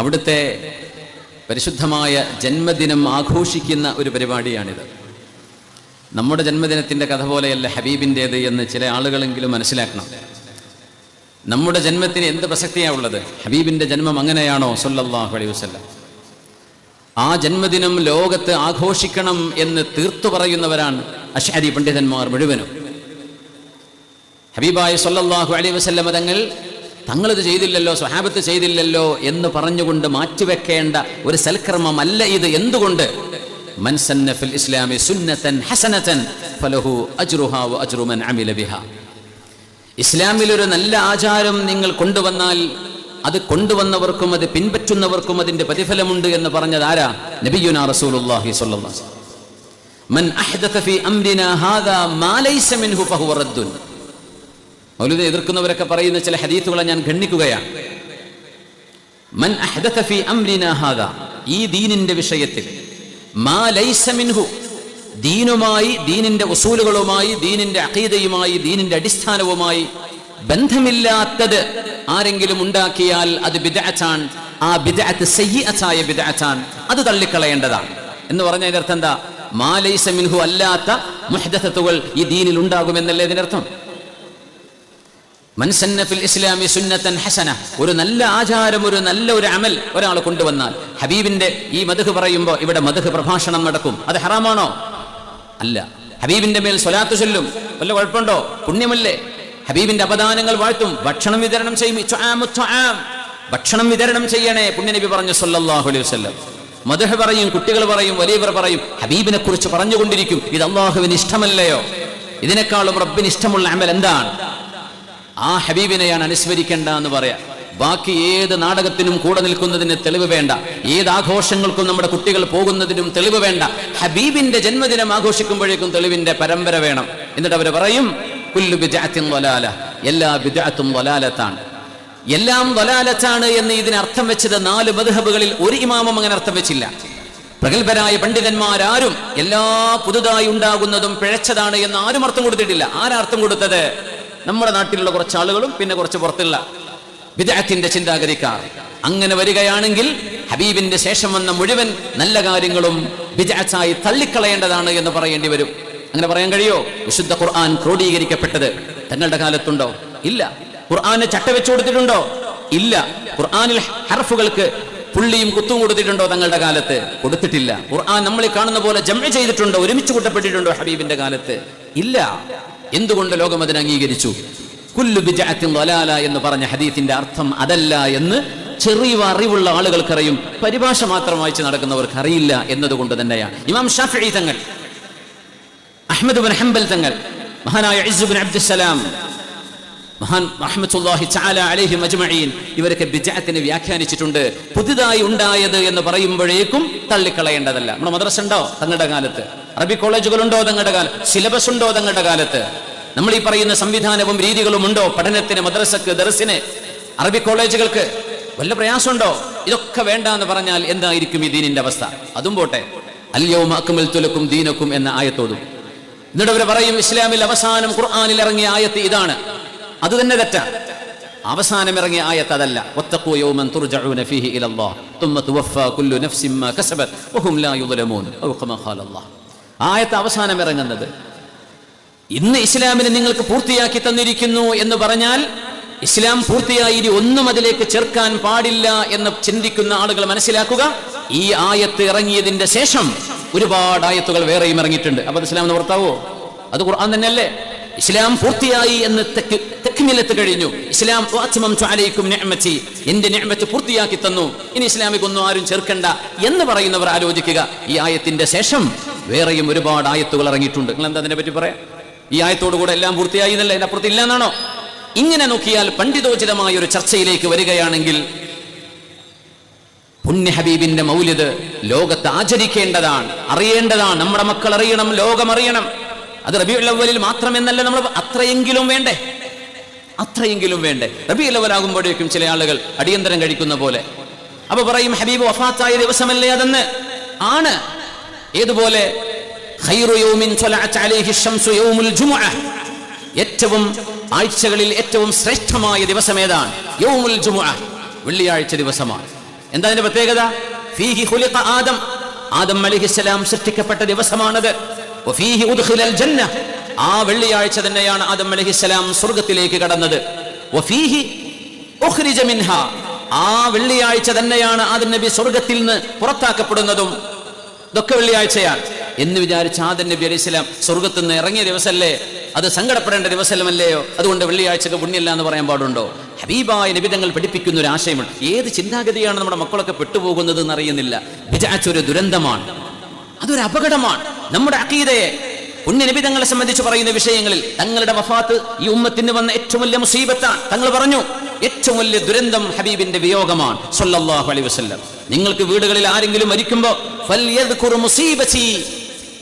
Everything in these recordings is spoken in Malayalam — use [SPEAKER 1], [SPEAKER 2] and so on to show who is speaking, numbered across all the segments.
[SPEAKER 1] അവിടുത്തെ പരിശുദ്ധമായ ജന്മദിനം ആഘോഷിക്കുന്ന ഒരു പരിപാടിയാണിത്. നമ്മുടെ ജന്മദിനത്തിന്റെ കഥ പോലെയല്ല ഹബീബിന്റേത് എന്ന് ചില ആളുകളെങ്കിലും മനസ്സിലാക്കണം. നമ്മുടെ ജന്മത്തിന് എന്ത് പ്രസക്തിയാണ് ഉള്ളത്? ഹബീബിന്റെ ജന്മം അങ്ങനെയാണോ? സല്ലല്ലാഹു അലൈഹി വസല്ലം. ആ ജന്മദിനം ലോകത്ത് ആഘോഷിക്കണം എന്ന് തീർത്തു പറയുന്നവരാണ് അഷാരി പണ്ഡിതന്മാർ മുഴുവനും. ഹബീബായ സല്ലല്ലാഹു അലൈഹി വസല്ലം തങ്ങൾ തങ്ങളിത് ചെയ്തില്ലല്ലോ സ്വഹാബത്ത് ചെയ്തില്ലല്ലോ എന്ന് പറഞ്ഞുകൊണ്ട് മാറ്റിവെക്കേണ്ട ഒരു സൽക്കർമ്മമല്ല ഇത്. എന്തുകൊണ്ട്? മൻ സന്ന ഫിൽ ഇസ്ലാമി ഫലഹു ഒരു നല്ല ആചാരം നിങ്ങൾ കൊണ്ടുവന്നാൽ അത് കൊണ്ടുവന്നവർക്കും അത് പിൻപറ്റുന്നവർക്കും അതിന്റെ പ്രതിഫലമുണ്ട് എന്ന് പറഞ്ഞത് ആരാ? നബിയുന റസൂലുള്ളാഹി മൻ അംരിനാ ഹാദാ മാ ലൈസ മിൻഹു ഫഹുവ റദ്ദുൻ. മൗലൂദിനെ എതിർക്കുന്നവരൊക്കെ പറയുന്ന ചില ഹദീത്തുകളെ ഞാൻ ഖണ്ഡിക്കുകയാണ്. മൻ ഈ ദീനിന്റെ വിഷയത്തിൽ. മാ ലൈസ മിൻഹു ദീനുമായി ദീനിന്റെ വസൂലുകളുമായി ദീനിന്റെ അഖീദയുമായി ദീനിന്റെ അടിസ്ഥാനവുമായി ബന്ധമില്ലാത്തത് ആരെങ്കിലും ഉണ്ടാക്കിയാൽ അത് ബിദഅത്താണ്. ആ ബിദഅത്ത് സയ്യിഅത്തായ ബിദഅത്താണ്. അത് തള്ളിക്കളയേണ്ടതാണ്. എന്ന് പറഞ്ഞ അർത്ഥം എന്താ? മാ ലൈസ മിൻഹു അല്ലാത്ത മുഹദത്തുകൾ ഈ ദീനിൽ ഉണ്ടാകുമെന്നല്ലേ ഇതിനർത്ഥം? മൻസന്ന ഫിൽ ഇസ്ലാമി സുന്നത്തൻ ഹസന. ഒരു നല്ല ആചാരം ഒരു നല്ല ഒരു അമൽ ഒരാൾ കൊണ്ടുവന്നാൽ ഹബീബിന്റെ ഈ മധുഹ് പറയുമ്പോൾ ഇവിടെ മധുഹ് പ്രഭാഷണം നടക്കും. അത് ഹറാമാണോ? അല്ല. ഹബീബിന്റെ മേൽ സ്വലാത്ത് ചൊല്ലും. വല്ല കുഴപ്പമുണ്ടോ? പുണ്യമല്ലേ? ഹബീബിന്റെ അപദാനങ്ങൾ വാഴ്ത്തും. ഭക്ഷണം വിതരണം ചെയ്യും. ഭക്ഷണം വിതരണം ചെയ്യണേ പുണ്യനബി പറഞ്ഞു സല്ലല്ലാഹു അലൈഹി വസല്ലം. മധുഹ പറയും കുട്ടികൾ പറയും വലിയവർ പറയും ഹബീബിനെ കുറിച്ച് പറഞ്ഞുകൊണ്ടിരിക്കും. ഇത് അള്ളാഹുവിന് ഇഷ്ടമല്ലയോ? ഇതിനേക്കാളും റബ്ബിന് ഇഷ്ടമുള്ള അമൽ എന്താണ്? ആ ഹബീബിനെയാണ് അനുസ്മരിക്കേണ്ട എന്ന് പറയാം. ബാക്കി ഏത് നാടകത്തിനും കൂടെ നിൽക്കുന്നതിന് തെളിവ് വേണ്ട. ഏത് ആഘോഷങ്ങൾക്കും നമ്മുടെ കുട്ടികൾ പോകുന്നതിനും തെളിവ് വേണ്ട. ഹബീബിന്റെ ജന്മദിനം ആഘോഷിക്കുമ്പോഴേക്കും തെളിവിന്റെ പരമ്പര വേണം. എന്നിട്ട് അവർ പറയും കുല്ലു ബിജാത്തും വലാല. എല്ലാ ബിജാത്തും വലാലത്താണ്. എല്ലാം വലാലത്താണ് എന്ന് ഇതിന് അർത്ഥം വെച്ചത് നാല് മധുഹബുകളിൽ ഒരു ഇമാമും അങ്ങനെ അർത്ഥം വെച്ചില്ല. പ്രഗത്ഭരായ പണ്ഡിതന്മാരാരും എല്ലാ പുതുതായി ഉണ്ടാകുന്നതും പിഴച്ചതാണ് എന്ന് ആരും അർത്ഥം കൊടുത്തിട്ടില്ല. ആരർത്ഥം കൊടുത്തത്? നമ്മുടെ നാട്ടിലുള്ള കുറച്ച് ആളുകളും പിന്നെ കുറച്ച് പുറത്തുള്ള വിദഗ്ധത്തിന്റെ ചിന്താഗതിക്കാർ. അങ്ങനെ വരികയാണെങ്കിൽ ഹബീബിന്റെ ശേഷം വന്ന മുഴുവൻ നല്ല കാര്യങ്ങളും വിദഗ്ധായി തള്ളിക്കളയേണ്ടതാണ് എന്ന് പറയേണ്ടി വരും. അങ്ങനെ പറയാൻ കഴിയോ? വിശുദ്ധ ഖുർആൻ ക്രോഡീകരിക്കപ്പെട്ടത് തങ്ങളുടെ കാലത്തുണ്ടോ? ഇല്ല. ഖുർആനെ ചട്ട വെച്ചു കൊടുത്തിട്ടുണ്ടോ? ഇല്ല. ഖുർആനിൽ ഹർഫുകൾക്ക് പുള്ളിയും കുത്തും കൊടുത്തിട്ടുണ്ടോ തങ്ങളുടെ കാലത്ത്? കൊടുത്തിട്ടില്ല. ഖുർആൻ നമ്മളെ കാണുന്ന പോലെ ജമ ചെയ്തിട്ടുണ്ടോ? ഒരുമിച്ച് കൂട്ടപ്പെട്ടിട്ടുണ്ടോ ഹബീബിന്റെ കാലത്ത്? ഇല്ല. എന്തുകൊണ്ട് ലോകം അതിനെ അംഗീകരിച്ചു? കുല്ലു ബിജഅത്തിൻ ളലാല എന്ന് പറഞ്ഞ ഹദീത്തിന്റെ അർത്ഥം അതല്ല എന്ന് ചെറിയ അറിവുള്ള ആളുകൾക്കറിയും. പരിഭാഷ മാത്രം വായിച്ച് നടക്കുന്നവർക്ക് അറിയില്ല എന്നതുകൊണ്ട് തന്നെയാണ്. ഇമാം ഷാഫി തങ്ങൾ അഹമ്മദ് ബിൻ ഹംബൽ തങ്ങൾ മഹാനായ ഇസുബിൻ ബിൻ അബ്ദുസ്സലാം മഹാൻ റഹ്മത്തുല്ലാഹി ചാല അലഹി അജ്മഈൻ ഇവരൊക്കെ ബിജാത്തിന് വ്യാഖ്യാനിച്ചിട്ടുണ്ട്. പുതുതായി ഉണ്ടായത് എന്ന് പറയുമ്പോഴേക്കും തള്ളിക്കളയേണ്ടതല്ല. നമ്മുടെ മദ്രസ ഉണ്ടോ? തങ്ങളുടെ കാലത്ത്. അറബി കോളേജുകളുണ്ടോ? തങ്ങളുടെ കാലത്ത് സിലബസ് ഉണ്ടോ? തങ്ങളുടെ കാലത്ത്. നമ്മൾ ഈ പറയുന്ന സംവിധാനവും രീതികളും ഉണ്ടോ? പഠനത്തിന് മദ്രസക്ക് ദർസിന് അറബി കോളേജുകൾക്ക് വല്ല പ്രയാസമുണ്ടോ? ഇതൊക്കെ വേണ്ട എന്ന് പറഞ്ഞാൽ എന്തായിരിക്കും ഈ ദീനിന്റെ അവസ്ഥ? അതും പോട്ടെ. അല്യവും അക്കുമൽ തുലക്കും ദീനക്കും എന്ന ആയത്തോടും. എന്നിട്ട് അവർ പറയും ഇസ്ലാമിൽ അവസാനം ഖുർആാനിൽ ഇറങ്ങിയ ആയത്ത് ഇതാണ്. അത് തന്നെ തെറ്റാണ് അവസാനം ഇറങ്ങിയ ആയത്ത് അതല്ല. യൗമൻ തുർജഊന ഫീഹി കുല്ലു നഫ്സിൻ മാ കസബത് വഹും ലാ ഔ ആയത്ത് അവസാനം ഇറങ്ങുന്നത് ഇന്ന് ഇസ്ലാമിനെ നിങ്ങൾക്ക് പൂർത്തിയാക്കി തന്നിരിക്കുന്നു എന്ന് പറഞ്ഞാൽ ഇസ്ലാം പൂർത്തിയായി ഇനി ഒന്നും അതിലേക്ക് ചേർക്കാൻ പാടില്ല എന്ന് ചിന്തിക്കുന്ന ആളുകൾ മനസ്സിലാക്കുക. ഈ ആയത്ത് ഇറങ്ങിയതിന്റെ ശേഷം ഒരുപാട് ആയത്തുകൾ വേറെയും ഇറങ്ങിയിട്ടുണ്ട്. അപ്പൊ ഇസ്ലാം എന്ന് പുറത്താവോ? അത് ഖുർആൻ തന്നെയല്ലേ? ഇസ്ലാം പൂർത്തിയായി എന്ന് തെക്കിനിലെത്ത് കഴിഞ്ഞു. ഇസ്ലാം അലൈക്കും നിഅമതി എന്റെ നിഅമത്ത് പൂർത്തിയാക്കി തന്നു. ഇനി ഇസ്ലാമിക് ഒന്നും ആരും ചേർക്കണ്ട എന്ന് പറയുന്നവർ ആലോചിക്കുക. ഈ ആയത്തിന്റെ ശേഷം വേറെയും ഒരുപാട് ആയത്തുകൾ ഇറങ്ങിയിട്ടുണ്ട്. നിങ്ങൾ എന്താ അതിനെ പറ്റി പറയാം? ഈ ആയത്തോടു കൂടെ എല്ലാം പൂർത്തിയായി എന്നല്ല? എന്റെ അപ്പുറത്ത് ഇല്ല എന്നാണോ ഇങ്ങനെ നോക്കിയാൽ പണ്ഡിതോചിതമായ ഒരു ചർച്ചയിലേക്ക് വരികയാണെങ്കിൽ പുണ്യ ഹബീബിന്റെ മൗല്യത് ലോകത്ത് ആചരിക്കേണ്ടതാണ് അറിയേണ്ടതാണ്. നമ്മുടെ മക്കൾ അറിയണം ലോകം അറിയണം. അത് റബി ഉള്ളവലിൽ മാത്രമെന്നല്ല നമ്മൾ അത്രയെങ്കിലും വേണ്ടേ? അത്രയെങ്കിലും വേണ്ടേ? റബി ഉള്ളവലാകുമ്പോഴേക്കും ചില ആളുകൾ അടിയന്തരം കഴിക്കുന്ന പോലെ. അപ്പൊ പറയും ഹബീബ് വഫാത്തായ ദിവസമല്ലേ അതെന്ന്? ആണ്. ഏതുപോലെ? ഏറ്റവും ആഴ്ചകളിൽ ഏറ്റവും ശ്രേഷ്ഠമായ ദിവസം ഏതാണ്? യൗമുൽ ജുമുഅ. വെള്ളിയാഴ്ച ദിവസമാണ്. എന്താ അതിന്റെ പ്രത്യേകത? ആദം. ആദം അലിഹിസ്സലാം സൃഷ്ടിക്കപ്പെട്ട ദിവസമാണത്. ആ വെള്ളിയാഴ്ച തന്നെയാണ് ആദം അലഹിസ്സലാം സ്വർഗത്തിലേക്ക് കടന്നത്. ആ വെള്ളിയാഴ്ച തന്നെയാണ് ആദം നബി സ്വർഗത്തിൽ നിന്ന് പുറത്താക്കപ്പെടുന്നതും ഇതൊക്കെ വെള്ളിയാഴ്ചയാണ്. എന്ന് വിചാരിച്ച ആദൻ നബി അലൈഹി സ്വലാം സ്വർഗത്തിൽ നിന്ന് ഇറങ്ങിയ ദിവസമല്ലേ അത് സങ്കടപ്പെടേണ്ട ദിവസമല്ലയോ? അതുകൊണ്ട് വെള്ളിയാഴ്ചക്ക് പുണ്യല്ല എന്ന് പറയാൻ പാടുണ്ടോ? ഹബീബായ നിബിധങ്ങൾ പഠിപ്പിക്കുന്ന ഒരു ആശയമുണ്ട്. ഏത് ചിന്താഗതിയാണ് നമ്മുടെ മക്കളൊക്കെ പെട്ടുപോകുന്നത് എന്ന് അറിയുന്നില്ല വിചാരിച്ചൊരു ദുരന്തമാണ്. അതൊരു അപകടമാണ്. നമ്മുടെ അക്കീതയെ പുണ്യനിബിതങ്ങളെ സംബന്ധിച്ച് പറയുന്ന വിഷയങ്ങളിൽ തങ്ങളുടെ വഫാത്ത് ഈ ഉമ്മത്തിന് വന്ന ഏറ്റവും വലിയ മുസീബത്താണ്. തങ്ങൾ പറഞ്ഞു ഏറ്റവും വലിയ ദുരന്തം ഹബീബിന്റെ വിയോഗമാണ്. സൊല്ലാഹു അലൈഹി വസല്ലം. നിങ്ങൾക്ക് വീടുകളിൽ ആരെങ്കിലും മരിക്കുമ്പോ ഫൽയദ്കുർ മുസീബതി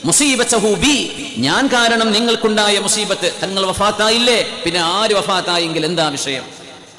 [SPEAKER 1] മുസീബത്തഹു ബി. ഞാൻ കാരണം നിങ്ങൾക്കുണ്ടായ മുസീബത്ത് തങ്ങൾ വഫാത്തായില്ലേ? പിന്നെ ആര് വഫാത്തായെങ്കിൽ എന്താ വിഷയം?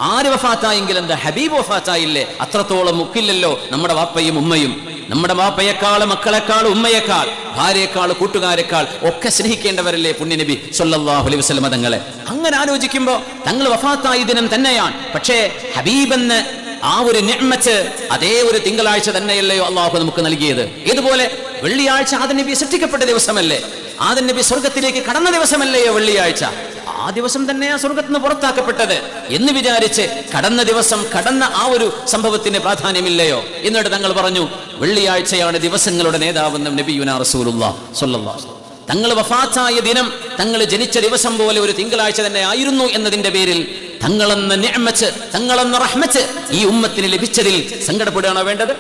[SPEAKER 1] ആര് വഫാത്തായെങ്കിൽ എന്താ? ഹബീബ് വഫാത്തായില്ലേ? അത്രത്തോളം മുക്കില്ലല്ലോ നമ്മുടെ വാപ്പയും ഉമ്മയും. നമ്മുടെ മാപ്പയേക്കാൾ മക്കളെക്കാൾ ഉമ്മയേക്കാൾ ഭാര്യയേക്കാൾ കൂട്ടുകാരെക്കാൾ ഒക്കെ സ്നേഹിക്കേണ്ടവരല്ലേ പുണ്യനബി സൊല്ലാഹു അലൈഹി വസല്ലം തങ്ങളെ? അങ്ങനെ ആലോചിക്കുമ്പോൾ തങ്ങൾ വഫാത്തായ ദിനം തന്നെയാണ്. പക്ഷേ ഹബീബെന്ന് ആ ഒരു നിഅ്മത്ത് അതേ ഒരു തിങ്കളാഴ്ച തന്നെയല്ലയോ അള്ളാഹു നമുക്ക് നൽകിയത്. ഇതുപോലെ വെള്ളിയാഴ്ച ആദ്യ നബി സൃഷ്ടിക്കപ്പെട്ട ദിവസമല്ലേ? ആദ്യ നബി സ്വർഗത്തിലേക്ക് കടന്ന ദിവസമല്ലയോ വെള്ളിയാഴ്ച? ആ ദിവസം തന്നെയാ സ്വർഗത്തിന് പുറത്താക്കപ്പെട്ടത്. എന്ന് വിചാരിച്ച് കടന്ന ദിവസം കടന്ന ആ ഒരു സംഭവത്തിന് പ്രാധാന്യമില്ലയോ? എന്നിട്ട് തങ്ങൾ പറഞ്ഞു വെള്ളിയാഴ്ചയാണ് ദിവസങ്ങളുടെ നേതാവെന്നും നബിയുന റസൂലുള്ള സ്വല്ലല്ലാഹു തങ്ങൾ വഫാത്തായ ദിനം തങ്ങൾ ജനിച്ച ദിവസം പോലെ ഒരു തിങ്കളാഴ്ച തന്നെ ആയിരുന്നു എന്നതിന്റെ പേരിൽ തങ്ങളെന്ന് നിഅമത്ത് തങ്ങളെന്ന് റഹ്മച്ച് ഈ ഉമ്മത്തിന് ലഭിച്ചതിൽ സങ്കടപ്പെടുകയാണോ വേണ്ടത്?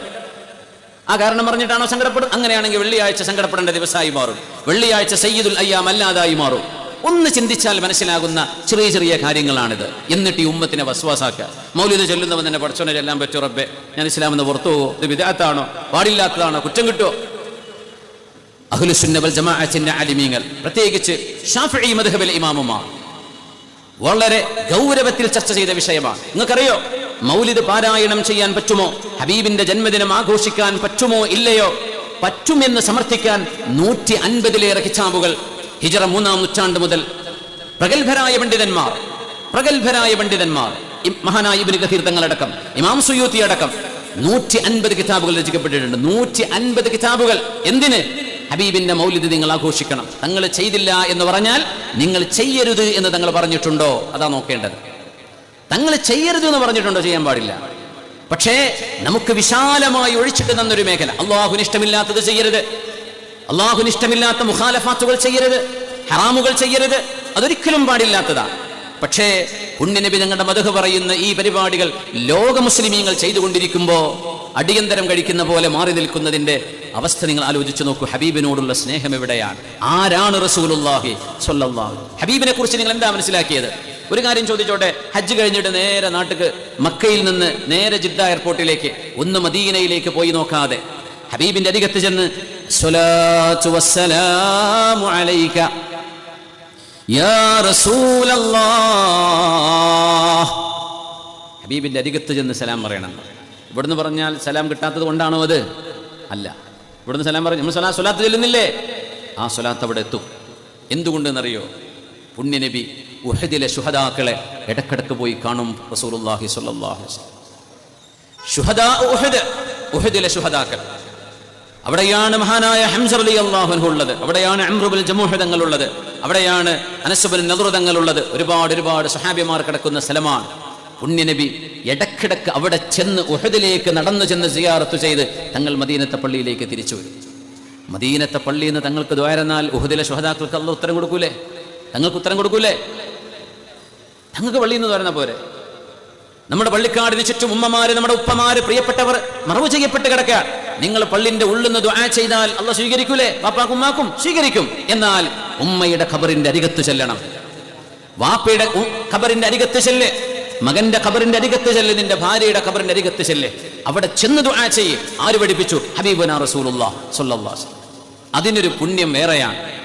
[SPEAKER 1] ആ കാരണം പറഞ്ഞിട്ടാണോ സങ്കടപ്പെടും അങ്ങനെയാണെങ്കിൽ വെള്ളിയാഴ്ച സങ്കടപ്പെടേണ്ട ദിവസമായി മാറും. വെള്ളിയാഴ്ച സയ്യിദുൽ അയ്യാം അല്ലാതായി മാറും. ഒന്ന് ചിന്തിച്ചാൽ മനസ്സിലാകുന്ന ചെറിയ ചെറിയ കാര്യങ്ങളാണിത്. എന്നിട്ട് ഈ ഉമ്മത്തിനെ വസ്വാസാക്കുക. മൗലിക ചൊല്ലുന്നവൻ തന്നെ പഠിച്ചോനെ ചെല്ലാൻ പറ്റോ റബ്ബെ. ഞാൻ ഇസ്ലാമെന്ന് പുറത്തു പോകുമോ ഇത് വിദാത്താണോ പാടില്ലാത്തതാണോ? കുറ്റം കിട്ടുമോ അഹുലുസുന്നബൽ ജമാഅത്തിന്റെ അലിമീങ്ങൾ പ്രത്യേകിച്ച് മദ്ഹബിലെ ഇമാമുമാർ. വളരെ ഗൗരവത്തിൽ ചർച്ച ചെയ്ത വിഷയമാണ്. നിങ്ങൾക്കറിയോ? മൗലിദ് പാരായണം ചെയ്യാൻ പറ്റുമോ? ഹബീബിന്റെ ജന്മദിനം ആഘോഷിക്കാൻ പറ്റുമോ? ഇല്ലയോ? പറ്റുമെന്ന് സമർത്ഥിക്കാൻ നൂറ്റി അൻപതിലേറെ കിതാബുകൾ ഹിജറ മൂന്നാം നൂറ്റാണ്ട് മുതൽ പ്രഗത്ഭരായ പണ്ഡിതന്മാർ പ്രഗത്ഭരായ പണ്ഡിതന്മാർ മഹാനായ ഇബിന് കഥീർ തങ്ങളടക്കം ഇമാം സുയൂത്തി അടക്കം നൂറ്റി അൻപത് കിതാബുകൾ രചിക്കപ്പെട്ടിട്ടുണ്ട്. നൂറ്റി അൻപത് കിതാബുകൾ. എന്തിന്? ഹബീബിന്റെ മൗലിദ് നിങ്ങൾ ആഘോഷിക്കണം. തങ്ങൾ ചെയ്തില്ല എന്ന് പറഞ്ഞാൽ നിങ്ങൾ ചെയ്യരുത് എന്ന് തങ്ങൾ പറഞ്ഞിട്ടുണ്ടോ? അതാ നോക്കേണ്ടത്. തങ്ങൾ ചെയ്യരുത് എന്ന് പറഞ്ഞിട്ടുണ്ടോ? ചെയ്യാൻ പാടില്ല. പക്ഷേ നമുക്ക് വിശാലമായി ഒഴിച്ചിട്ട് തന്നൊരു മേഖല. അള്ളാഹുനിഷ്ടമില്ലാത്തത് ചെയ്യരുത്. അള്ളാഹുന് ഇഷ്ടമില്ലാത്ത മുഖാലഫാത്തുകൾ ചെയ്യരുത് ഹറാമുകൾ ചെയ്യരുത് അതൊരിക്കലും പാടില്ലാത്തതാ. പക്ഷേ പുണ്യനബി ഞങ്ങളുടെ മതഹ് പറയുന്ന ഈ പരിപാടികൾ ലോക മുസ്ലിമീങ്ങൾ ചെയ്തുകൊണ്ടിരിക്കുമ്പോൾ അടിയന്തരം കഴിക്കുന്ന പോലെ മാറി നിൽക്കുന്നതിന്റെ അവസ്ഥ നിങ്ങൾ ആലോചിച്ചു നോക്കൂ. ഹബീബിനോടുള്ള സ്നേഹം എവിടെയാണ്? ആരാണ് റസൂലുള്ളാഹി സ്വല്ലല്ലാഹു ഹബീബിനെ കുറിച്ച് നിങ്ങൾ എന്താ മനസ്സിലാക്കിയത്? ഒരു കാര്യം ചോദിച്ചോട്ടെ ഹജ്ജ് കഴിഞ്ഞിട്ട് നേരെ നാട്ടിക്ക് മക്കയിൽ നിന്ന് നേരെ ജിദ്ദ എയർപോർട്ടിലേക്ക് ഒന്ന് മദീനയിലേക്ക് പോയി നോക്കാതെ ഹബീബിന്റെ അരികത്ത് ചെന്ന് ഹബീബിന്റെ അരികത്ത് ചെന്ന് സലാം പറയണം. ഇവിടുന്ന് പറഞ്ഞാൽ സലാം കിട്ടാത്തത് കൊണ്ടാണോ അത്? അല്ല. ഇവിടുന്ന് സലാം പറഞ്ഞു നമ്മൾ സലാ സ്വലാത്ത് ചെല്ലുന്നില്ലേ? ആ സ്വലാത്ത് അവിടെ എത്തും. എന്തുകൊണ്ടെന്നറിയോ? പുണ്യനബി ഉഹദിലെ ശുഹദാക്കളെ ഇടക്കിടക്ക് പോയി കാണും റസൂലുള്ളാഹി സ്വല്ലല്ലാഹി അലൈഹി വസല്ലം. ഉഹദ് ഉഹദിലെ ശുഹദാക്കൾ. അവിടെയാണ് മഹാനായ ഹംസർ അലി അള്ളാഹുൻഹു ഉള്ളത്. അവിടെയാണ് അമ്രുബുൽ ജമൂഹ തങ്ങൾ ഉള്ളത് അവിടെയാണ് അനസുബുൽ നദുർ തങ്ങൾ ഉള്ളത് ഒരുപാട് ഒരുപാട് സഹാബിമാർ കിടക്കുന്ന സ്ഥലമാണ്. പുണ്യനബി ഇടക്കിടക്ക് അവിടെ ചെന്ന് ഉഹദിലേക്ക് നടന്നു ചെന്ന് സിയാറത്ത് ചെയ്ത് തങ്ങൾ മദീനത്തെ പള്ളിയിലേക്ക് തിരിച്ചു വരും. മദീനത്തെ പള്ളിയിൽ നിന്ന് തങ്ങൾക്ക് ദ്വാരന്നാൽ ഉഹദിലെ ശുഹദാക്കൾക്ക് അള്ള ഉത്തരം കൊടുക്കൂലേ? തങ്ങൾക്ക് ഉത്തരം കൊടുക്കൂലേ? തങ്ങൾക്ക് പള്ളിയിൽ നിന്ന് ദ്വാരുന്ന പോരെ? നമ്മുടെ പള്ളിക്കാടിന് ചുറ്റും ഉമ്മമാര് നമ്മുടെ ഉപ്പമാര് പ്രിയപ്പെട്ടവർ മറവ് ചെയ്യപ്പെട്ട് കിടക്കുക നിങ്ങൾ പള്ളിന്റെ ഉള്ളിൽ നിന്ന് ദുആ ചെയ്താൽ അല്ല സ്വീകരിക്കൂലേ? വാപ്പാക്കും ഉമ്മാക്കും സ്വീകരിക്കും. എന്നാൽ ഉമ്മയുടെ ഖബറിന്റെ അരികത്ത് ചെല്ലണം. വാപ്പയുടെ ഖബറിന്റെ അരികത്ത് ചെല്ല്. മകന്റെ ഖബറിന്റെ അരികത്ത് ചെല്ല്. നിന്റെ ഭാര്യയുടെ ഖബറിന്റെ അരികത്ത് ചെല്ല്. അവിടെ ചെന്ന് ദുആ ചെയ്യ്. ആര് പഠിപ്പിച്ചു? ഹബീബുന റസൂലുള്ളാഹി സ്വല്ലല്ലാഹു അലൈഹി വസല്ലം. അതിനൊരു പുണ്യം വേറെയാണ്.